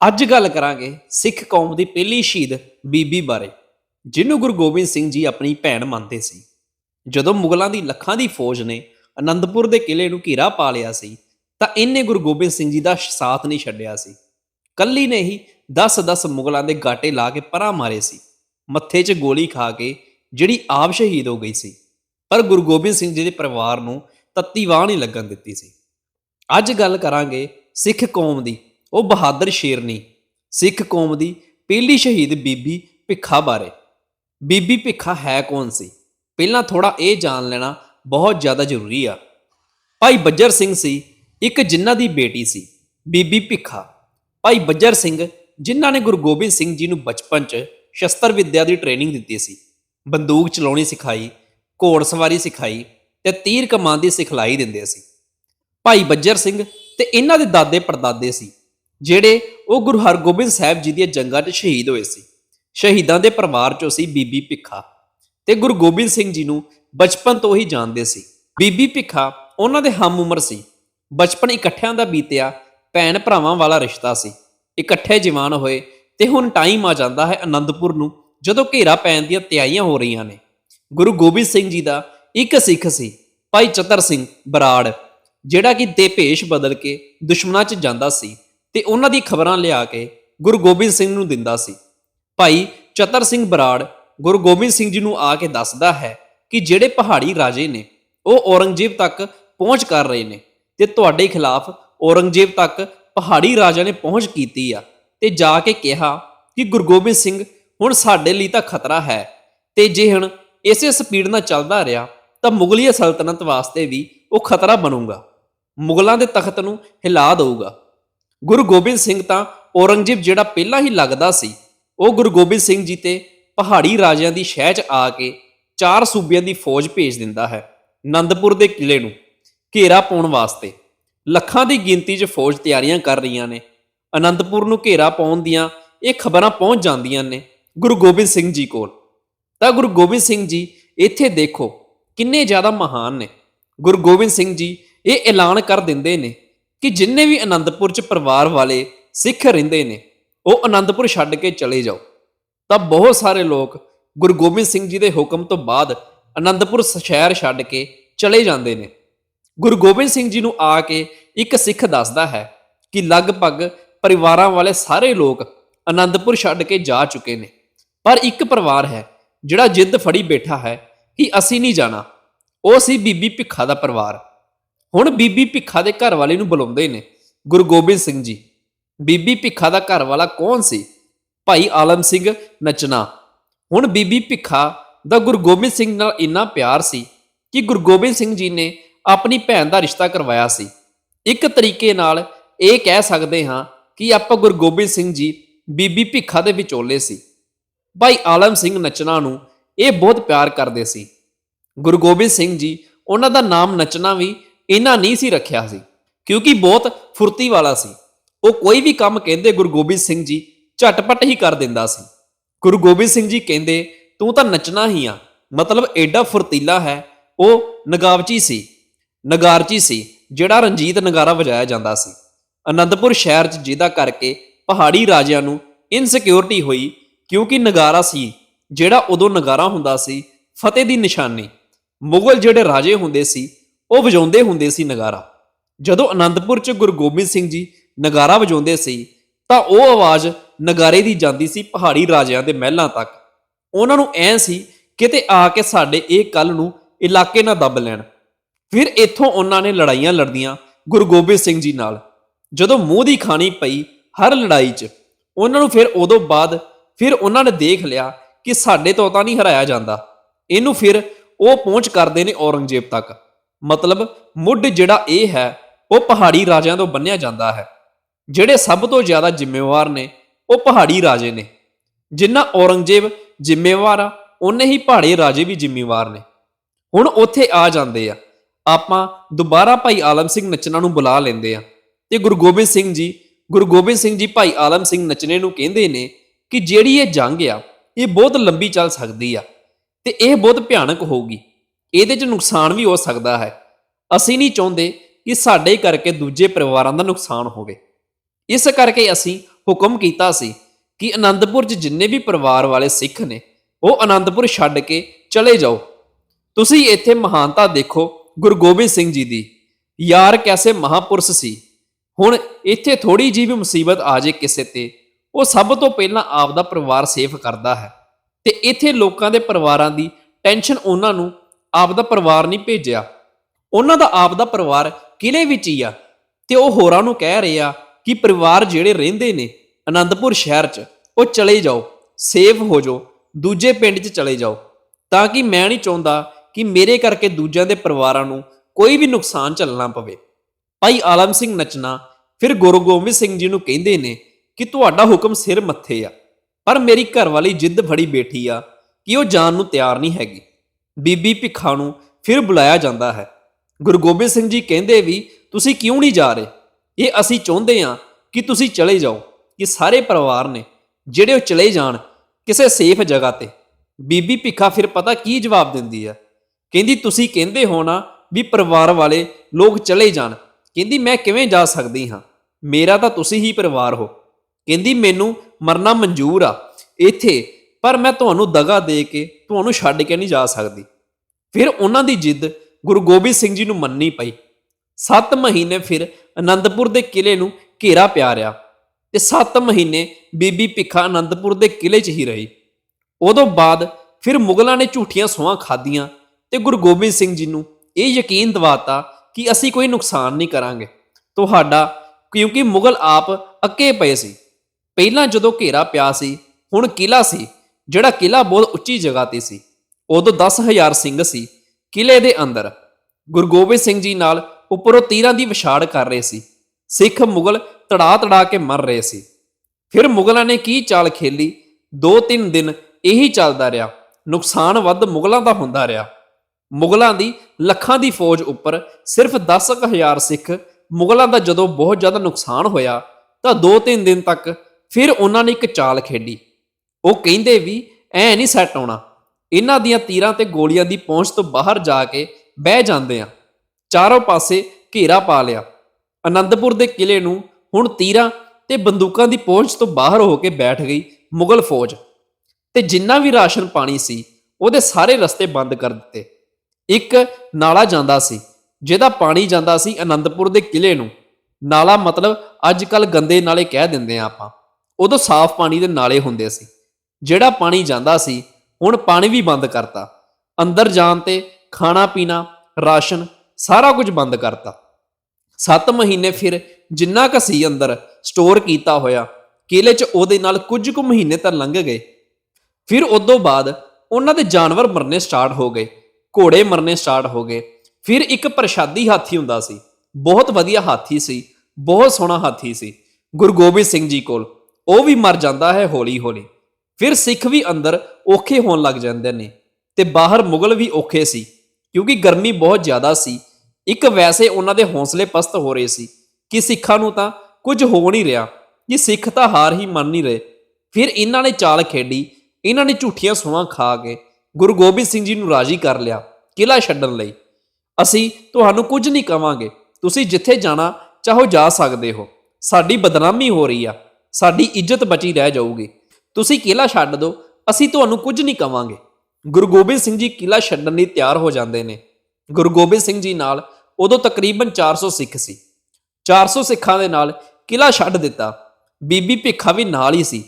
ਅੱਜ ਗੱਲ ਕਰਾਂਗੇ ਸਿੱਖ ਕੌਮ ਦੀ ਪਹਿਲੀ ਸ਼ਹੀਦ ਬੀਬੀ ਬਾਰੇ, ਜਿਹਨੂੰ ਗੁਰੂ ਗੋਬਿੰਦ ਸਿੰਘ ਜੀ ਆਪਣੀ ਭੈਣ ਮੰਨਦੇ ਸੀ। ਜਦੋਂ ਮੁਗਲਾਂ ਦੀ ਲੱਖਾਂ ਦੀ ਫੌਜ ਨੇ ਅਨੰਦਪੁਰ ਦੇ ਕਿਲੇ ਨੂੰ ਘੇਰਾ ਪਾ ਲਿਆ ਸੀ, ਤਾਂ ਇਹਨੇ ਗੁਰੂ ਗੋਬਿੰਦ ਸਿੰਘ ਜੀ ਦਾ ਸਾਥ ਨਹੀਂ ਛੱਡਿਆ ਸੀ। ਕੱਲੀ ਨੇ ਹੀ 10-10 ਮੁਗਲਾਂ ਦੇ ਗਾਟੇ ਲਾ ਕੇ ਪਰਾਂ ਮਾਰੇ ਸੀ, ਮੱਥੇ 'ਚ ਗੋਲੀ ਖਾ ਕੇ, ਜਿਹੜੀ ਆਪ ਸ਼ਹੀਦ ਹੋ ਗਈ ਸੀ। ਪਰ ਗੁਰੂ ਗੋਬਿੰਦ ਸਿੰਘ ਜੀ ਦੇ ਪਰਿਵਾਰ ਨੂੰ ਤੱਤੀ ਵਾਹ ਨਹੀਂ ਲੱਗਣ ਦਿੱਤੀ ਸੀ। ਅੱਜ ਗੱਲ ਕਰਾਂਗੇ ਸਿੱਖ ਕੌਮ ਦੀ ਉਹ ਬਹਾਦਰ ਸ਼ੇਰਨੀ, ਸਿੱਖ ਕੌਮ ਦੀ ਪਹਿਲੀ ਸ਼ਹੀਦ ਬੀਬੀ ਭਿੱਖਾ ਬਾਰੇ। ਬੀਬੀ ਭਿੱਖਾ ਹੈ ਕੌਣ ਸੀ? ਪਹਿਲਾਂ ਥੋੜਾ ਇਹ ਜਾਣ ਲੈਣਾ ਬਹੁਤ ਜ਼ਿਆਦਾ ਜ਼ਰੂਰੀ ਆ। ਭਾਈ ਬੱਜਰ ਸਿੰਘ ਸੀ, ਇੱਕ ਜਿਨ੍ਹਾਂ ਦੀ ਬੇਟੀ ਸੀ, ਬੀਬੀ ਭਿੱਖਾ। ਭਾਈ ਬੱਜਰ ਸਿੰਘ, ਜਿਨ੍ਹਾਂ ਨੇ ਗੁਰੂ ਗੋਬਿੰਦ ਸਿੰਘ ਜੀ ਨੂੰ ਬਚਪਨ 'ਚ ਸ਼ਸਤਰ ਵਿੱਦਿਆ ਦੀ ਟ੍ਰੇਨਿੰਗ ਦਿੱਤੀ ਸੀ। ਬੰਦੂਕ ਚਲਾਉਣੀ ਸਿਖਾਈ, ਘੋੜ ਸਵਾਰੀ ਸਿਖਾਈ ਤੇ ਤੀਰ ਕਮਾਨ ਦੀ ਸਿਖਲਾਈ ਦਿੰਦੇ ਸੀ। ਭਾਈ ਬੱਜਰ ਸਿੰਘ ਤੇ ਇਹਨਾਂ ਦੇ ਦਾਦੇ ਪੜਦਾਦੇ ਸੀ। ਜਿਹੜੇ ਉਹ ਗੁਰੂ ਹਰਗੋਬਿੰਦ ਸਾਹਿਬ ਜੀ ਦੀਆਂ ਜੰਗਾਂ 'ਚ ਸ਼ਹੀਦ ਹੋਏ ਸੀ। ਸ਼ਹੀਦਾਂ ਦੇ ਪਰਿਵਾਰ 'ਚੋਂ ਸੀ ਬੀਬੀ ਭਿੱਖਾ ਤੇ ਗੁਰੂ ਗੋਬਿੰਦ ਸਿੰਘ ਜੀ ਨੂੰ ਬਚਪਨ ਤੋਂ ਹੀ ਜਾਣਦੇ ਸੀ। ਬੀਬੀ ਭਿੱਖਾ ਉਹਨਾਂ ਦੇ ਹਮ ਉਮਰ ਸੀ। ਬਚਪਨ ਇਕੱਠਿਆਂ ਦਾ ਬੀਤਿਆ, ਭੈਣ ਭਰਾਵਾਂ ਵਾਲਾ ਰਿਸ਼ਤਾ ਸੀ। ਇਕੱਠੇ ਜਵਾਨ ਹੋਏ ਤੇ ਹੁਣ ਟਾਈਮ ਆ ਜਾਂਦਾ ਹੈ ਅਨੰਦਪੁਰ ਨੂੰ, ਜਦੋਂ ਘੇਰਾ ਪੈਣ ਦੀਆਂ ਤਿਆਰੀਆਂ ਹੋ ਰਹੀਆਂ ਨੇ। ਗੁਰੂ ਗੋਬਿੰਦ ਸਿੰਘ ਜੀ ਦਾ ਇੱਕ ਸਿੱਖ ਸੀ, ਭਾਈ ਚਤਰ ਸਿੰਘ ਬਰਾੜ, ਜਿਹੜਾ ਕਿ ਦੇ ਭੇਸ਼ ਬਦਲ ਕੇ ਦੁਸ਼ਮਣਾਂ 'ਚ ਜਾਂਦਾ ਸੀ। ਤੇ ਉਹਨਾਂ ਦੀ ਖਬਰਾਂ ਲਿਆ ਕੇ ਗੁਰੂ ਗੋਬਿੰਦ ਸਿੰਘ ਨੂੰ ਦਿੰਦਾ ਸੀ। ਭਾਈ ਚਤਰ ਸਿੰਘ ਬਰਾੜ ਗੁਰੂ ਗੋਬਿੰਦ ਸਿੰਘ ਜੀ ਨੂੰ ਆ ਕੇ ਦੱਸਦਾ ਹੈ ਕਿ ਜਿਹੜੇ ਪਹਾੜੀ ਰਾਜੇ ਨੇ, ਉਹ ਔਰੰਗਜ਼ੇਬ ਤੱਕ ਪਹੁੰਚ ਕਰ ਰਹੇ ਨੇ ਤੇ ਤੁਹਾਡੇ ਖਿਲਾਫ ਔਰੰਗਜ਼ੇਬ ਤੱਕ ਪਹਾੜੀ ਰਾਜਾ ਨੇ ਪਹੁੰਚ ਕੀਤੀ ਆ ਤੇ ਜਾ ਕੇ ਕਿਹਾ ਕਿ ਗੁਰੂ ਗੋਬਿੰਦ ਸਿੰਘ, ਹੁਣ ਸਾਡੇ ਲਈ ਤਾਂ ਖਤਰਾ ਹੈ ਤੇ ਜੇ ਹੁਣ ਇਸੇ ਸਪੀਡ ਨਾਲ ਚੱਲਦਾ ਰਿਹਾ, ਤਾਂ ਮੁਗਲੀਆ ਸਲਤਨਤ ਵਾਸਤੇ ਵੀ ਉਹ ਖਤਰਾ ਬਣੂਗਾ। ਮੁਗਲਾਂ ਦੇ ਤਖਤ ਨੂੰ ਹਿਲਾ ਦੇਊਗਾ। ਗੁਰੂ ਗੋਬਿੰਦ ਸਿੰਘ ਤਾਂ ਔਰੰਗਜ਼ੇਬ ਜਿਹੜਾ ਪਹਿਲਾਂ ਹੀ ਲੱਗਦਾ ਸੀ, ਉਹ ਗੁਰੂ ਗੋਬਿੰਦ ਸਿੰਘ ਜੀ ਤੇ ਪਹਾੜੀ ਰਾਜਿਆਂ ਦੀ ਸ਼ਹਿ 'ਚ ਆ ਕੇ ਚਾਰ ਸੂਬਿਆਂ ਦੀ ਫੌਜ ਭੇਜ ਦਿੰਦਾ ਹੈ ਆਨੰਦਪੁਰ ਦੇ ਕਿਲੇ ਨੂੰ ਘੇਰਾ ਪਾਉਣ ਵਾਸਤੇ। ਲੱਖਾਂ ਦੀ ਗਿਣਤੀ 'ਚ ਫੌਜ ਤਿਆਰੀਆਂ ਕਰ ਰਹੀਆਂ ਨੇ। ਅਨੰਦਪੁਰ ਨੂੰ ਘੇਰਾ ਪਾਉਣ ਦੀਆਂ ਇਹ ਖਬਰਾਂ ਪਹੁੰਚ ਜਾਂਦੀਆਂ ਨੇ ਗੁਰੂ ਗੋਬਿੰਦ ਸਿੰਘ ਜੀ ਕੋਲ। ਤਾਂ ਗੁਰੂ ਗੋਬਿੰਦ ਸਿੰਘ ਜੀ ਇੱਥੇ ਦੇਖੋ ਕਿੰਨੇ ਜ਼ਿਆਦਾ ਮਹਾਨ ਨੇ। ਗੁਰੂ ਗੋਬਿੰਦ ਸਿੰਘ ਜੀ ਇਹ ਐਲਾਨ ਕਰ ਦਿੰਦੇ ਨੇ ਕਿ ਜਿੰਨੇ ਵੀ ਅਨੰਦਪੁਰ 'ਚ ਪਰਿਵਾਰ ਵਾਲੇ ਸਿੱਖ ਰਹਿੰਦੇ ਨੇ, ਉਹ ਅਨੰਦਪੁਰ ਛੱਡ ਕੇ ਚਲੇ ਜਾਓ। ਤਾਂ ਬਹੁਤ ਸਾਰੇ ਲੋਕ ਗੁਰੂ ਗੋਬਿੰਦ ਸਿੰਘ ਜੀ ਦੇ ਹੁਕਮ ਤੋਂ ਬਾਅਦ ਆਨੰਦਪੁਰ ਸ਼ਹਿਰ ਛੱਡ ਕੇ ਚਲੇ ਜਾਂਦੇ ਨੇ। ਗੁਰੂ ਗੋਬਿੰਦ ਸਿੰਘ ਜੀ ਨੂੰ ਆ ਕੇ ਇੱਕ ਸਿੱਖ ਦੱਸਦਾ ਹੈ ਕਿ ਲਗਭਗ ਪਰਿਵਾਰਾਂ ਵਾਲੇ ਸਾਰੇ ਲੋਕ ਅਨੰਦਪੁਰ ਛੱਡ ਕੇ ਜਾ ਚੁੱਕੇ ਨੇ। ਪਰ ਇੱਕ ਪਰਿਵਾਰ ਹੈ ਜਿਹੜਾ ਜਿੱਦ ਫੜੀ ਬੈਠਾ ਹੈ ਕਿ ਅਸੀਂ ਨਹੀਂ ਜਾਣਾ। ਉਹ ਸੀ ਬੀਬੀ ਭਿੱਖਾ ਦਾ ਪਰਿਵਾਰ। ਹੁਣ ਬੀਬੀ ਭਿੱਖਾ ਦੇ ਘਰ ਵਾਲੇ ਨੂੰ ਬੁਲਾਉਂਦੇ ਨੇ, ਗੁਰੂ ਗੋਬਿੰਦ ਸਿੰਘ ਜੀ। ਬੀਬੀ ਭਿੱਖਾ ਦਾ ਘਰ ਵਾਲਾ ਕੌਣ ਸੀ? ਭਾਈ ਆਲਮ ਸਿੰਘ ਨਚਨਾ ਹੁਣ ਬੀਬੀ ਭਿੱਖਾ ਦਾ ਗੁਰੂ ਗੋਬਿੰਦ ਸਿੰਘ ਨਾਲ ਇੰਨਾ ਪਿਆਰ ਸੀ ਕਿ ਗੁਰੂ ਗੋਬਿੰਦ ਸਿੰਘ ਜੀ ਨੇ ਆਪਣੀ ਭੈਣ ਦਾ ਰਿਸ਼ਤਾ ਕਰਵਾਇਆ ਸੀ। ਇੱਕ ਤਰੀਕੇ ਨਾਲ ਇਹ ਕਹਿ ਸਕਦੇ ਹਾਂ ਕਿ ਆਪਾਂ ਗੁਰੂ ਗੋਬਿੰਦ ਸਿੰਘ ਜੀ ਬੀਬੀ ਭਿੱਖਾ ਦੇ ਵਿਚੋਲੇ ਸੀ। ਭਾਈ ਆਲਮ ਸਿੰਘ ਨਚਨਾ ਨੂੰ ਇਹ ਬਹੁਤ ਪਿਆਰ ਕਰਦੇ ਸੀ। ਗੁਰੂ ਗੋਬਿੰਦ ਸਿੰਘ ਜੀ, ਉਹਨਾਂ ਦਾ ਨਾਮ ਨਚਨਾ ਵੀ ਇੰਨਾ ਨਹੀਂ ਸੀ ਰੱਖਿਆ ਸੀ, ਕਿਉਂਕਿ ਬਹੁਤ ਫੁਰਤੀ ਵਾਲਾ ਸੀ। ਉਹ ਕੋਈ ਵੀ ਕੰਮ ਕਹਿੰਦੇ ਗੁਰੂ ਗੋਬਿੰਦ ਸਿੰਘ ਜੀ ਝਟਪਟ ਹੀ ਕਰ ਦਿੰਦਾ ਸੀ। ਗੁਰੂ ਗੋਬਿੰਦ ਸਿੰਘ ਜੀ ਕਹਿੰਦੇ, ਤੂੰ ਤਾਂ ਨੱਚਣਾ ਹੀ ਆ, ਮਤਲਬ ਐਡਾ ਫੁਰਤੀਲਾ ਹੈ, ਉਹ ਨਗਾਵਚੀ ਸੀ, ਨਗਾਰਚੀ ਸੀ, ਜਿਹੜਾ ਰਣਜੀਤ ਨਗਾਰਾ ਵਜਾਇਆ ਜਾਂਦਾ ਸੀ। ਅਨੰਦਪੁਰ ਸ਼ਹਿਰ 'ਚ ਜਿਹਦਾ ਕਰਕੇ ਪਹਾੜੀ ਰਾਜਿਆਂ ਨੂੰ ਇਨਸਿਕਿਉਰਿਟੀ ਹੋਈ, ਕਿਉਂਕਿ ਨਗਾਰਾ ਸੀ, ਜਿਹੜਾ ਉਦੋਂ ਨਗਾਰਾ ਹੁੰਦਾ ਸੀ, ਫਤਿਹ ਦੀ ਨਿਸ਼ਾਨੀ। ਮੁਗਲ ਜਿਹੜੇ ਰਾਜੇ ਹੁੰਦੇ ਸੀ ਉਹ ਵਜਾਉਂਦੇ ਹੁੰਦੇ ਸੀ ਨਗਾਰਾ। ਜਦੋਂ ਆਨੰਦਪੁਰ 'ਚ ਗੁਰੂ ਗੋਬਿੰਦ ਸਿੰਘ ਜੀ ਨਗਾਰਾ ਵਜਾਉਂਦੇ ਸੀ, ਤਾਂ ਉਹ ਆਵਾਜ਼ ਨਗਾਰੇ ਦੀ ਜਾਂਦੀ ਸੀ ਪਹਾੜੀ ਰਾਜਿਆਂ ਦੇ ਮਹਿਲਾਂ ਤੱਕ। ਉਹਨਾਂ ਨੂੰ ਐ ਸੀ, ਕਿਤੇ ਆ ਕੇ ਸਾਡੇ ਇਹ ਕੱਲ ਨੂੰ ਇਲਾਕੇ ਨਾਲ ਦੱਬ ਲੈਣ। ਫਿਰ ਇੱਥੋਂ ਉਹਨਾਂ ਨੇ ਲੜਾਈਆਂ ਲੜਦੀਆਂ ਗੁਰੂ ਗੋਬਿੰਦ ਸਿੰਘ ਜੀ ਨਾਲ। ਜਦੋਂ ਮੂੰਹ ਦੀ ਖਾਣੀ ਪਈ ਹਰ ਲੜਾਈ 'ਚ, ਉਹਨਾਂ ਨੂੰ ਫਿਰ ਉਦੋਂ ਬਾਅਦ ਫਿਰ ਉਹਨਾਂ ਨੇ ਦੇਖ ਲਿਆ ਕਿ ਸਾਡੇ ਤੋਂ ਤਾਂ ਨਹੀਂ ਹਰਾਇਆ ਜਾਂਦਾ। ਇਹਨੂੰ ਫਿਰ ਉਹ ਪਹੁੰਚ ਕਰਦੇ ਨੇ ਔਰੰਗਜ਼ੇਬ ਤੱਕ। ਮਤਲਬ ਮੁੱਢ ਜਿਹੜਾ ਇਹ ਹੈ, ਉਹ ਪਹਾੜੀ ਰਾਜਿਆਂ ਤੋਂ ਬੰਨਿਆ ਜਾਂਦਾ ਹੈ। ਜਿਹੜੇ ਸਭ ਤੋਂ ਜ਼ਿਆਦਾ ਜ਼ਿੰਮੇਵਾਰ ਨੇ, ਉਹ ਪਹਾੜੀ ਰਾਜੇ ਨੇ। ਜਿੰਨਾ ਔਰੰਗਜ਼ੇਬ ਜ਼ਿੰਮੇਵਾਰ ਆ ਉਹਨੇ ਹੀ ਪਹਾੜੀ ਰਾਜੇ ਵੀ ਜ਼ਿੰਮੇਵਾਰ ਨੇ। ਹੁਣ ਉੱਥੇ ਆ ਜਾਂਦੇ ਆ। ਆਪਾਂ ਦੁਬਾਰਾ ਭਾਈ ਆਲਮ ਸਿੰਘ ਨਚਨਾ ਨੂੰ ਬੁਲਾ ਲੈਂਦੇ ਆ। ਤੇ ਗੁਰੂ ਗੋਬਿੰਦ ਸਿੰਘ ਜੀ, ਗੁਰੂ ਗੋਬਿੰਦ ਸਿੰਘ ਜੀ ਭਾਈ ਆਲਮ ਸਿੰਘ ਨਚਨੇ ਨੂੰ ਕਹਿੰਦੇ ਨੇ ਕਿ ਜਿਹੜੀ ਇਹ ਜੰਗ ਆ, ਇਹ ਬਹੁਤ ਲੰਬੀ ਚੱਲ ਸਕਦੀ ਆ। ਤੇ ਇਹ ਬਹੁਤ ਭਿਆਨਕ ਹੋਊਗੀ। ਇਹਦੇ 'ਚ ਨੁਕਸਾਨ ਵੀ ਹੋ ਸਕਦਾ ਹੈ। ਅਸੀਂ ਨਹੀਂ ਚਾਹੁੰਦੇ ਕਿ ਸਾਡੇ ਕਰਕੇ ਦੂਜੇ ਪਰਿਵਾਰਾਂ ਦਾ ਨੁਕਸਾਨ ਹੋਵੇ। ਇਸ ਕਰਕੇ ਅਸੀਂ ਹੁਕਮ ਕੀਤਾ ਸੀ ਕਿ ਅਨੰਦਪੁਰ 'ਚ ਜਿੰਨੇ ਵੀ ਪਰਿਵਾਰ ਵਾਲੇ ਸਿੱਖ ਨੇ, ਉਹ ਅਨੰਦਪੁਰ ਛੱਡ ਕੇ ਚਲੇ ਜਾਓ। ਤੁਸੀਂ ਇੱਥੇ ਮਹਾਨਤਾ ਦੇਖੋ ਗੁਰੂ ਗੋਬਿੰਦ ਸਿੰਘ ਜੀ ਦੀ। ਯਾਰ ਕੈਸੇ ਮਹਾਪੁਰਸ਼ ਸੀ। ਹੁਣ ਇੱਥੇ ਥੋੜੀ ਜਿਹੀ ਵੀ ਮੁਸੀਬਤ ਆ ਜੇ ਕਿਸੇ ਤੇ, ਉਹ ਸਭ ਤੋਂ ਪਹਿਲਾਂ ਆਪ ਦਾ ਪਰਿਵਾਰ ਸੇਫ ਕਰਦਾ ਹੈ। ਤੇ ਇੱਥੇ ਲੋਕਾਂ ਦੇ ਪਰਿਵਾਰਾਂ ਦੀ ਟੈਨਸ਼ਨ ਉਹਨਾਂ ਨੂੰ ਆਪਦਾ ਪਰਿਵਾਰ ਨਹੀਂ ਭੇਜਿਆ। ਉਹਨਾਂ ਦਾ ਆਪਦਾ ਪਰਿਵਾਰ ਕਿਲੇ ਵਿੱਚ ਹੀ ਆ ਤੇ ਉਹ ਹੋਰਾਂ ਨੂੰ ਕਹਿ ਰਹੇ ਆ ਕਿ ਪਰਿਵਾਰ ਜਿਹੜੇ ਰਹਿੰਦੇ ਨੇ ਅਨੰਦਪੁਰ ਸ਼ਹਿਰ 'ਚ, ਉਹ ਚਲੇ ਜਾਓ ਸੇਫ ਹੋ ਜਾਓ, ਦੂਜੇ ਪਿੰਡ 'ਚ ਚਲੇ ਜਾਓ, ਤਾਂ ਕਿ ਮੈਂ ਨਹੀਂ ਚਾਹੁੰਦਾ ਕਿ ਮੇਰੇ ਕਰਕੇ ਦੂਜਿਆਂ ਦੇ ਪਰਿਵਾਰਾਂ ਨੂੰ ਕੋਈ ਵੀ ਨੁਕਸਾਨ ਝੱਲਣਾ ਪਵੇ। ਭਾਈ ਆਲਮ ਸਿੰਘ ਨਚਨਾ ਫਿਰ ਗੁਰੂ ਗੋਬਿੰਦ ਸਿੰਘ ਜੀ ਨੂੰ ਕਹਿੰਦੇ ਨੇ ਕਿ ਤੁਹਾਡਾ ਹੁਕਮ ਸਿਰ ਮੱਥੇ ਆ, ਪਰ ਮੇਰੀ ਘਰਵਾਲੀ ਜਿੱਦ ਫੜੀ ਬੈਠੀ ਆ ਕਿ ਉਹ ਜਾਣ ਨੂੰ ਤਿਆਰ ਨਹੀਂ ਹੈਗੀ। ਬੀਬੀ ਭਿੱਖਾ ਨੂੰ ਫਿਰ ਬੁਲਾਇਆ ਜਾਂਦਾ ਹੈ। ਗੁਰੂ ਗੋਬਿੰਦ ਸਿੰਘ ਜੀ ਕਹਿੰਦੇ ਵੀ, ਤੁਸੀਂ ਕਿਉਂ ਨਹੀਂ ਜਾ ਰਹੇ? ਇਹ ਅਸੀਂ ਚਾਹੁੰਦੇ ਹਾਂ ਕਿ ਤੁਸੀਂ ਚਲੇ ਜਾਓ, ਕਿ ਸਾਰੇ ਪਰਿਵਾਰ ਨੇ ਜਿਹੜੇ ਉਹ ਚਲੇ ਜਾਣ ਕਿਸੇ ਸੇਫ ਜਗ੍ਹਾ ਤੇ। ਬੀਬੀ ਭਿੱਖਾ ਫਿਰ ਪਤਾ ਕੀ ਜਵਾਬ ਦਿੰਦੀ ਹੈ? ਕਹਿੰਦੀ, ਤੁਸੀਂ ਕਹਿੰਦੇ ਹੋ ਨਾ ਵੀ ਪਰਿਵਾਰ ਵਾਲੇ ਲੋਕ ਚਲੇ ਜਾਣ। ਕਹਿੰਦੀ, ਮੈਂ ਕਿਵੇਂ ਜਾ ਸਕਦੀ ਹਾਂ? ਮੇਰਾ ਤਾਂ ਤੁਸੀਂ ਹੀ ਪਰਿਵਾਰ ਹੋ। ਕਹਿੰਦੀ, ਮੈਨੂੰ ਮਰਨਾ ਮਨਜ਼ੂਰ ਆ। ਇੱਥੇ ਪਰ ਮੈਂ ਤੁਹਾਨੂੰ ਦਗਾ ਦੇ ਕੇ ਤੁਹਾਨੂੰ ਛੱਡ ਕੇ ਨਹੀਂ ਜਾ ਸਕਦੀ। ਫਿਰ ਉਹਨਾਂ ਦੀ ਜਿੱਦ ਗੁਰੂ ਗੋਬਿੰਦ ਸਿੰਘ ਜੀ ਨੂੰ ਮੰਨਣੀ ਪਈ। 7 ਮਹੀਨੇ ਫਿਰ ਅਨੰਦਪੁਰ ਦੇ ਕਿਲੇ ਨੂੰ ਘੇਰਾ ਪਿਆ ਰਿਹਾ ਤੇ 7 ਮਹੀਨੇ ਬੀਬੀ ਭਿੱਖਾ ਅਨੰਦਪੁਰ ਦੇ ਕਿਲੇ 'ਚ ਹੀ ਰਹੀ। ਉਦੋਂ ਬਾਅਦ ਫਿਰ ਮੁਗਲਾਂ ਨੇ ਝੂਠੀਆਂ ਸੋਹਾਂ ਖਾਧੀਆਂ ਤੇ ਗੁਰੂ ਗੋਬਿੰਦ ਸਿੰਘ ਜੀ ਨੂੰ ਇਹ ਯਕੀਨ ਦਿਵਾਤਾ ਕਿ ਅਸੀਂ ਕੋਈ ਨੁਕਸਾਨ ਨਹੀਂ ਕਰਾਂਗੇ। ਤੁਹਾਡਾ, ਕਿਉਂਕਿ ਮੁਗਲ ਆਪ ਅੱਕੇ ਪਏ ਸੀ। ਪਹਿਲਾਂ ਜਦੋਂ ਘੇਰਾ ਪਿਆ ਸੀ, ਹੁਣ ਕਿਲਾ ਸੀ ਜਿਹੜਾ ਕਿਲਾ ਬਹੁਤ ਉੱਚੀ ਜਗ੍ਹਾ ਤੇ ਸੀ, ਉਦੋਂ 10000 ਸਿੰਘ ਸੀ ਕਿਲੇ ਦੇ ਅੰਦਰ। ਗੁਰੂ ਗੋਬਿੰਦ ਸਿੰਘ ਜੀ ਨਾਲ ਉੱਪਰੋਂ ਤੀਰਾਂ ਦੀ ਵਿਛਾੜ ਕਰ ਰਹੇ ਸੀ। ਸਿੱਖ ਮੁਗਲ ਤੜਾ ਤੜਾ ਕੇ ਮਰ ਰਹੇ ਸੀ। ਫਿਰ ਮੁਗਲਾਂ ਨੇ ਕੀ ਚਾਲ ਖੇਲੀ? ਦੋ ਤਿੰਨ ਦਿਨ ਇਹੀ ਚੱਲਦਾ ਰਿਹਾ। ਨੁਕਸਾਨ ਵੱਧ ਮੁਗਲਾਂ ਦਾ ਹੁੰਦਾ ਰਿਹਾ। ਮੁਗਲਾਂ ਦੀ ਲੱਖਾਂ ਦੀ ਫੌਜ ਉੱਪਰ ਸਿਰਫ 10000 ਸਿੱਖ ਮੁਗਲਾਂ ਦਾ ਜਦੋਂ ਬਹੁਤ ਜ਼ਿਆਦਾ ਨੁਕਸਾਨ ਹੋਇਆ, ਤਾਂ ਦੋ ਤਿੰਨ ਦਿਨ ਤੱਕ ਫਿਰ ਉਹਨਾਂ ਨੇ ਇੱਕ ਚਾਲ ਖੇਡੀ। ਉਹ ਕਹਿੰਦੇ ਵੀ, ਐ ਨਹੀਂ ਸੈੱਟ ਆਉਣਾ ਇਹਨਾਂ ਦੀਆਂ ਤੀਰਾਂ ਤੇ ਗੋਲੀਆਂ ਦੀ ਪਹੁੰਚ ਤੋਂ ਬਾਹਰ ਜਾ ਕੇ ਬਹਿ ਜਾਂਦੇ ਆ। ਚਾਰੋਂ ਪਾਸੇ ਘੇਰਾ ਪਾ ਲਿਆ। ਅਨੰਦਪੁਰ ਦੇ ਕਿਲੇ ਨੂੰ ਹੁਣ ਤੀਰਾਂ ਤੇ ਬੰਦੂਕਾਂ ਦੀ ਪਹੁੰਚ ਤੋਂ ਬਾਹਰ ਹੋ ਕੇ ਬੈਠ ਗਈ ਮੁਗਲ ਫੌਜ। ਤੇ ਜਿੰਨਾ ਵੀ ਰਾਸ਼ਨ ਪਾਣੀ ਸੀ, ਉਹਦੇ ਸਾਰੇ ਰਸਤੇ ਬੰਦ ਕਰ ਦਿੱਤੇ। ਇੱਕ ਨਾਲਾ ਜਾਂਦਾ ਸੀ, ਜਿਹਦਾ ਪਾਣੀ ਜਾਂਦਾ ਸੀ ਅਨੰਦਪੁਰ ਦੇ ਕਿਲੇ ਨੂੰ। ਨਾਲਾ ਮਤਲਬ ਅੱਜ ਕੱਲ ਗੰਦੇ ਨਾਲੇ ਕਹਿ ਦਿੰਦੇ ਆ ਆਪਾਂ। ਉਦੋਂ ਸਾਫ਼ ਪਾਣੀ ਦੇ ਨਾਲੇ ਹੁੰਦੇ ਸੀ। ਜਿਹੜਾ ਪਾਣੀ ਜਾਂਦਾ ਸੀ, ਹੁਣ ਪਾਣੀ ਵੀ ਬੰਦ ਕਰਤਾ। ਅੰਦਰ ਜਾਣ ਤੇ ਖਾਣਾ, ਪੀਣਾ, ਰਾਸ਼ਨ ਸਾਰਾ ਕੁਝ ਬੰਦ ਕਰਤਾ। 7 ਮਹੀਨੇ ਫਿਰ ਜਿੰਨਾ ਕੁ ਸੀ ਅੰਦਰ ਸਟੋਰ ਕੀਤਾ ਹੋਇਆ ਕਿਲੇ 'ਚ ਉਹਦੇ ਨਾਲ ਕੁਝ ਕੁ ਮਹੀਨੇ ਤਾਂ ਲੰਘ ਗਏ। ਫਿਰ ਉਦੋਂ ਬਾਅਦ ਉਹਨਾਂ ਦੇ ਜਾਨਵਰ ਮਰਨੇ ਸਟਾਰਟ ਹੋ ਗਏ, ਘੋੜੇ ਮਰਨੇ ਸਟਾਰਟ ਹੋ ਗਏ। ਫਿਰ ਇੱਕ ਪ੍ਰਸ਼ਾਦੀ ਹਾਥੀ ਹੁੰਦਾ ਸੀ, ਬਹੁਤ ਵਧੀਆ ਹਾਥੀ ਸੀ, ਬਹੁਤ ਸੋਹਣਾ ਹਾਥੀ ਸੀ, ਗੁਰੂ ਗੋਬਿੰਦ ਸਿੰਘ ਜੀ ਕੋਲ। ਉਹ ਵੀ ਮਰ ਜਾਂਦਾ ਹੈ ਹੌਲੀ ਹੌਲੀ ਫਿਰ ਸਿੱਖ ਵੀ ਅੰਦਰ ਔਖੇ ਹੋਣ ਲੱਗ ਜਾਂਦੇ ਨੇ ਤੇ ਬਾਹਰ ਮੁਗਲ ਵੀ ਔਖੇ ਸੀ, ਕਿਉਂਕਿ ਗਰਮੀ ਬਹੁਤ ਜ਼ਿਆਦਾ ਸੀ। ਇੱਕ ਵੈਸੇ ਉਹਨਾਂ ਦੇ ਹੌਸਲੇ ਪਸਤ ਹੋ ਰਹੇ ਸੀ ਕਿ ਸਿੱਖਾਂ ਨੂੰ ਤਾਂ ਕੁਝ ਹੋ ਨਹੀਂ ਰਿਹਾ, ਕਿ ਸਿੱਖ ਤਾਂ ਹਾਰ ਹੀ ਮੰਨ ਨਹੀਂ ਰਹੇ। ਫਿਰ ਇਹਨਾਂ ਨੇ ਚਾਲ ਖੇਡੀ, ਇਹਨਾਂ ਨੇ ਝੂਠੀਆਂ ਸੋਹਾਂ ਖਾ ਕੇ ਗੁਰੂ ਗੋਬਿੰਦ ਸਿੰਘ ਜੀ ਨੂੰ ਰਾਜੀ ਕਰ ਲਿਆ ਕਿਲਾ ਛੱਡਣ ਲਈ। ਅਸੀਂ ਤੁਹਾਨੂੰ ਕੁਝ ਨਹੀਂ ਕਵਾਂਗੇ, ਤੁਸੀਂ ਜਿੱਥੇ ਜਾਣਾ ਚਾਹੋ ਜਾ ਸਕਦੇ ਹੋ। ਸਾਡੀ ਬਦਨਾਮੀ ਹੋ ਰਹੀ ਆ, ਸਾਡੀ ਇੱਜ਼ਤ ਬਚੀ ਰਹਿ ਜਾਊਗੀ। ਤੁਸੀਂ ਕਿਲਾ ਛੱਡ ਦਿਓ, ਅਸੀਂ ਤੁਹਾਨੂੰ ਕੁਝ ਨਹੀਂ ਕਵਾਂਗੇ। ਗੁਰੂ ਗੋਬਿੰਦ ਸਿੰਘ ਜੀ ਕਿਲਾ ਛੱਡਣ ਲਈ ਤਿਆਰ ਹੋ ਜਾਂਦੇ ਨੇ। ਗੁਰੂ ਗੋਬਿੰਦ ਸਿੰਘ ਜੀ ਨਾਲ ਉਦੋਂ ਤਕਰੀਬਨ 400 ਸਿੱਖ ਸੀ। 400 ਸਿੱਖਾਂ ਦੇ ਨਾਲ ਕਿਲਾ ਛੱਡ ਦਿੱਤਾ। ਬੀਬੀ ਭਿੱਖਾ ਵੀ ਨਾਲ ਹੀ ਸੀ।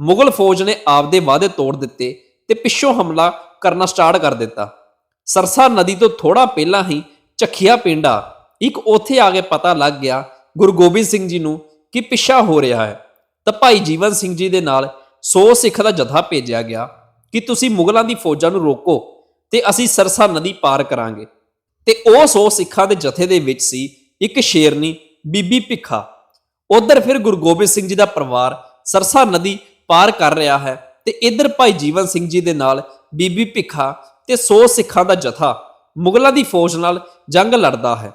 ਮੁਗਲ ਫੌਜ ਨੇ ਆਪਦੇ ਵਾਅਦੇ ਤੋੜ ਦਿੱਤੇ ਤੇ ਪਿੱਛੋਂ ਹਮਲਾ ਕਰਨਾ ਸਟਾਰਟ ਕਰ ਦਿੱਤਾ। ਸਰਸਾ ਨਦੀ ਤੋਂ ਥੋੜਾ ਪਹਿਲਾਂ ਹੀ ਚੱਖੀਆ ਪਿੰਡਾ ਇੱਕ ਉੱਥੇ ਆ ਕੇ ਪਤਾ ਲੱਗ ਗਿਆ ਗੁਰੂ ਗੋਬਿੰਦ ਸਿੰਘ ਜੀ ਨੂੰ ਕਿ ਪਿੱਛਾ ਹੋ ਰਿਹਾ ਹੈ। ਤਾਂ ਭਾਈ ਜੀਵਨ ਸਿੰਘ ਜੀ ਦੇ ਨਾਲ 100 ਸਿੱਖ ਦਾ ਜਥਾ ਭੇਜਿਆ ਗਿਆ ਕਿ ਤੁਸੀਂ ਮੁਗਲਾਂ ਦੀ ਫੌਜਾਂ ਨੂੰ ਰੋਕੋ ਤੇ ਅਸੀਂ ਸਰਸਾ ਨਦੀ ਪਾਰ ਕਰਾਂਗੇ। ਤੇ ਉਹ 100 ਸਿੱਖਾਂ ਦੇ ਜਥੇ ਦੇ ਵਿੱਚ ਸੀ, ਇੱਕ ਸ਼ੇਰਨੀ, ਬੀਬੀ ਭਿੱਖਾ। ਉਧਰ ਫਿਰ ਗੁਰੂ ਗੋਬਿੰਦ ਸਿੰਘ ਜੀ ਦਾ ਪਰਿਵਾਰ ਸਰਸਾ ਨਦੀ ਪਾਰ ਕਰ ਰਿਹਾ ਹੈ ਤੇ ਇਧਰ ਭਾਈ ਜੀਵਨ ਸਿੰਘ ਜੀ ਦੇ ਨਾਲ ਬੀਬੀ ਭਿੱਖਾ ਤੇ 100 ਸਿੱਖਾਂ ਦਾ ਜਥਾ ਮੁਗਲਾਂ ਦੀ ਫੌਜ ਨਾਲ ਜੰਗ ਲੜਦਾ ਹੈ।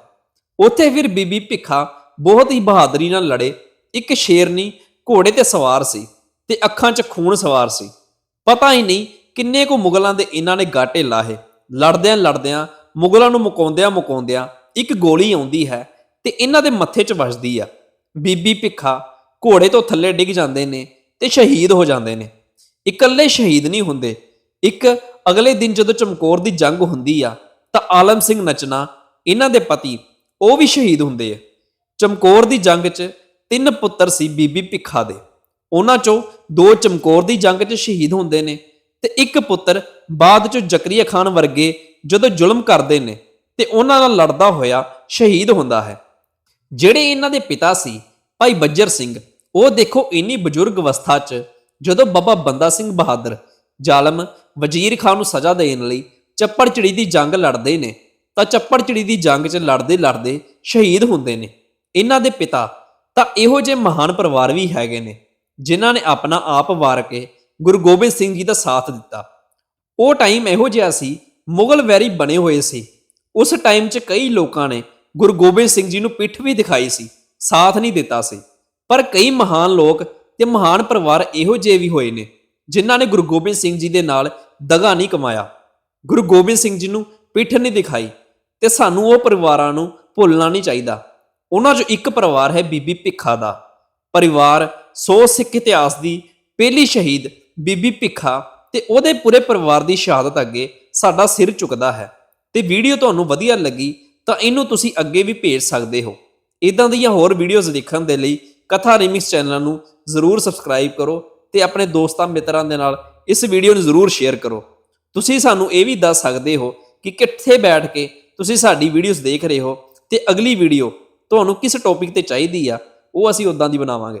ਉੱਥੇ ਫਿਰ ਬੀਬੀ ਭਿੱਖਾ ਬਹੁਤ ਹੀ ਬਹਾਦਰੀ ਨਾਲ ਲੜੇ। ਇੱਕ ਸ਼ੇਰਨੀ ਘੋੜੇ ਤੇ ਸਵਾਰ ਸੀ। ਤੇ ਅੱਖਾਂ 'ਚ ਖੂਨ ਸਵਾਰ ਸੀ। ਪਤਾ ਹੀ ਨਹੀਂ ਕਿੰਨੇ ਕੁ ਮੁਗਲਾਂ ਦੇ ਇਹਨਾਂ ਨੇ ਗਾਟੇ ਲਾਹੇ। ਲੜਦਿਆਂ ਲੜਦਿਆਂ, ਮੁਗਲਾਂ ਨੂੰ ਮੁਕਾਉਂਦਿਆਂ ਮੁਕਾਉਂਦਿਆਂ ਇੱਕ ਗੋਲੀ ਆਉਂਦੀ ਹੈ ਤੇ ਇਹਨਾਂ ਦੇ ਮੱਥੇ 'ਚ ਵੱਜਦੀ ਆ। ਬੀਬੀ ਭਿੱਖਾ ਘੋੜੇ ਤੋਂ ਥੱਲੇ ਡਿੱਗ ਜਾਂਦੇ ਨੇ ਤੇ ਸ਼ਹੀਦ ਹੋ ਜਾਂਦੇ ਨੇ। ਇਕੱਲੇ ਸ਼ਹੀਦ ਨਹੀਂ ਹੁੰਦੇ। ਇੱਕ ਅਗਲੇ ਦਿਨ ਜਦੋਂ ਚਮਕੌਰ ਦੀ ਜੰਗ ਹੁੰਦੀ ਆ, ਤਾਂ ਆਲਮ ਸਿੰਘ ਨਚਨਾ ਇਹਨਾਂ ਦੇ ਪਤੀ, ਉਹ ਵੀ ਸ਼ਹੀਦ ਹੁੰਦੇ ਆ। ਚਮਕੌਰ ਦੀ ਜੰਗ 'ਚ ਤਿੰਨ ਪੁੱਤਰ ਸੀ ਬੀਬੀ ਭਿੱਖਾ ਦੇ। ਉਹਨਾਂ 'ਚੋਂ ਦੋ ਚਮਕੌਰ ਦੀ ਜੰਗ 'ਚ ਸ਼ਹੀਦ ਹੁੰਦੇ ਨੇ ਤੇ ਇੱਕ ਪੁੱਤਰ ਬਾਅਦ 'ਚ ਜ਼ਕਰੀਆ ਖਾਨ ਵਰਗੇ ਜਦੋਂ ਜ਼ੁਲਮ ਕਰਦੇ ਨੇ ਤੇ ਉਹਨਾਂ ਨਾਲ ਲੜਦਾ ਹੋਇਆ ਸ਼ਹੀਦ ਹੁੰਦਾ ਹੈ। ਜਿਹੜੇ ਇਹਨਾਂ ਦੇ ਪਿਤਾ ਸੀ ਭਾਈ ਬੱਜਰ ਸਿੰਘ, ਉਹ ਦੇਖੋ ਇੰਨੀ ਬਜ਼ੁਰਗ ਅਵਸਥਾ 'ਚ ਜਦੋਂ ਬਾਬਾ ਬੰਦਾ ਸਿੰਘ ਬਹਾਦਰ, ਜ਼ਾਲਮ, ਵਜ਼ੀਰ ਖਾਨ ਨੂੰ ਸਜ਼ਾ ਦੇਣ ਲਈ ਚੱਪੜਚਿੜੀ ਦੀ ਜੰਗ ਲੜਦੇ ਨੇ, ਤਾਂ ਚੱਪੜਚਿੜੀ ਦੀ ਜੰਗ 'ਚ ਲੜਦੇ ਲੜਦੇ ਸ਼ਹੀਦ ਹੁੰਦੇ ਨੇ। ਇਹਨਾਂ ਦੇ ਪਿਤਾ ਤਾਂ ਇਹੋ ਜਿਹੇ ਮਹਾਨ ਪਰਿਵਾਰ ਵੀ ਹੈਗੇ ਨੇ। ਜਿਨ੍ਹਾਂ ਨੇ ਆਪਣਾ ਆਪ ਵਾਰ ਕੇ ਗੁਰੂ ਗੋਬਿੰਦ ਸਿੰਘ ਜੀ ਦਾ ਸਾਥ ਦਿੱਤਾ। ਉਹ ਟਾਈਮ ਇਹੋ ਜਿਹਾ ਸੀ, ਮੁਗਲ ਵੈਰੀ ਬਣੇ ਹੋਏ ਸੀ। ਉਸ ਟਾਈਮ 'ਚ ਕਈ ਲੋਕਾਂ ਨੇ ਗੁਰੂ ਗੋਬਿੰਦ ਸਿੰਘ ਜੀ ਨੂੰ ਪਿੱਠ ਵੀ ਦਿਖਾਈ ਸੀ, ਸਾਥ ਨਹੀਂ ਦਿੱਤਾ ਸੀ। ਪਰ ਕਈ ਮਹਾਨ ਲੋਕ ਤੇ ਮਹਾਨ ਪਰਿਵਾਰ ਇਹੋ ਜਿਹੇ ਵੀ ਹੋਏ ਨੇ, ਜਿਨ੍ਹਾਂ ਨੇ ਗੁਰੂ ਗੋਬਿੰਦ ਸਿੰਘ ਜੀ ਦੇ ਨਾਲ ਦਗਾ ਨਹੀਂ ਕਮਾਇਆ। ਗੁਰੂ ਗੋਬਿੰਦ ਸਿੰਘ ਜੀ ਨੂੰ ਪਿੱਠ ਨਹੀਂ ਦਿਖਾਈ ਤੇ ਸਾਨੂੰ ਉਹ ਪਰਿਵਾਰਾਂ ਨੂੰ ਭੁੱਲਣਾ ਨਹੀਂ ਚਾਹੀਦਾ। ਉਹਨਾਂ 'ਚੋਂ ਇੱਕ ਪਰਿਵਾਰ ਹੈ ਬੀਬੀ ਭਿੱਖਾ ਦਾ। ਪਰਿਵਾਰ ਸੋ ਸਿੱਖ ਇਤਿਹਾਸ ਦੀ ਪਹਿਲੀ ਸ਼ਹੀਦ ਬੀਬੀ ਭਿੱਖਾ ਤੇ ਉਹਦੇ ਪੂਰੇ ਪਰਿਵਾਰ ਦੀ ਸ਼ਹਾਦਤ ਅੱਗੇ ਸਾਡਾ ਸਿਰ ਝੁਕਦਾ ਹੈ। ਤੇ ਵੀਡੀਓ ਤੁਹਾਨੂੰ ਵਧੀਆ ਲੱਗੀ ਤਾਂ ਇਹਨੂੰ ਤੁਸੀਂ ਅੱਗੇ ਵੀ ਭੇਜ ਸਕਦੇ ਹੋ। ਇਦਾਂ ਦੀਆਂ ਹੋਰ ਵੀਡੀਓਜ਼ ਦੇਖਣ ਦੇ ਲਈ ਕਥਾ ਰਿਮਿਕਸ ਚੈਨਲ ਨੂੰ ਜ਼ਰੂਰ ਸਬਸਕ੍ਰਾਈਬ ਕਰੋ ਤੇ ਆਪਣੇ ਦੋਸਤਾਂ ਮਿੱਤਰਾਂ ਦੇ ਨਾਲ ਇਸ ਵੀਡੀਓ ਨੂੰ ਜ਼ਰੂਰ ਸ਼ੇਅਰ ਕਰੋ। ਤੁਸੀਂ ਸਾਨੂੰ ਇਹ ਵੀ ਦੱਸ ਸਕਦੇ ਹੋ ਕਿ ਕਿੱਥੇ ਬੈਠ ਕੇ ਤੁਸੀਂ ਸਾਡੀ ਵੀਡੀਓਜ਼ ਦੇਖ ਰਹੇ ਹੋ ਤੇ ਅਗਲੀ ਵੀਡੀਓ ਤੁਹਾਨੂੰ ਕਿਸ ਟੌਪਿਕ ਤੇ ਚਾਹੀਦੀ ਆ, ਉਹ ਅਸੀਂ ਉਦਾਂ ਦੀ ਬਣਾਵਾਂਗੇ।